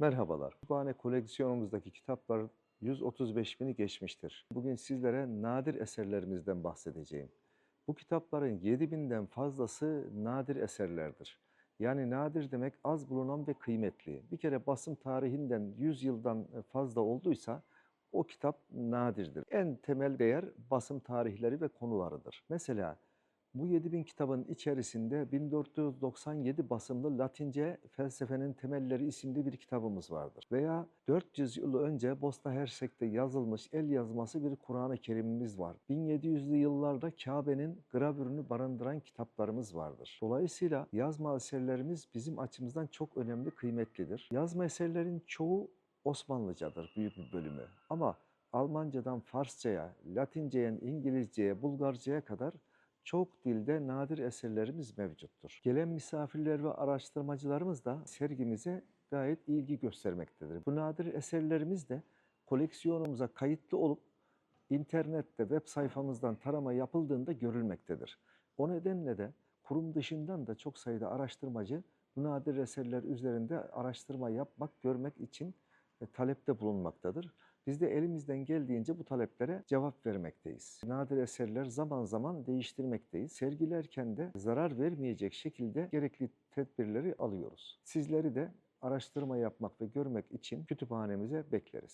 Merhabalar. Kütüphane koleksiyonumuzdaki kitaplar 135 bini geçmiştir. Bugün sizlere nadir eserlerimizden bahsedeceğim. Bu kitapların 7000'den fazlası nadir eserlerdir. Yani nadir demek az bulunan ve kıymetli. Bir kere basım tarihinden 100 yıldan fazla olduysa o kitap nadirdir. En temel değer basım tarihleri ve konularıdır. Mesela bu 7000 kitabın içerisinde 1497 basımlı Latince Felsefenin Temelleri isimli bir kitabımız vardır. Veya 400 yıl önce Bosna Hersek'te yazılmış el yazması bir Kur'an-ı Kerimimiz var. 1700'lü yıllarda Kabe'nin gravürünü barındıran kitaplarımız vardır. Dolayısıyla yazma eserlerimiz bizim açımızdan çok önemli, kıymetlidir. Yazma eserlerin çoğu Osmanlıcadır büyük bir bölümü. Ama Almancadan Farsçaya, Latinceye, İngilizceye, Bulgarcaya kadar çok dilde nadir eserlerimiz mevcuttur. Gelen misafirler ve araştırmacılarımız da sergimize gayet ilgi göstermektedir. Bu nadir eserlerimiz de koleksiyonumuza kayıtlı olup internette web sayfamızdan tarama yapıldığında görülmektedir. O nedenle de kurum dışından da çok sayıda araştırmacı bu nadir eserler üzerinde araştırma yapmak, görmek için talepte bulunmaktadır. Biz de elimizden geldiğince bu taleplere cevap vermekteyiz. Nadir eserler zaman zaman değiştirmekteyiz. Sergilerken de zarar vermeyecek şekilde gerekli tedbirleri alıyoruz. Sizleri de araştırma yapmak ve görmek için kütüphanemize bekleriz.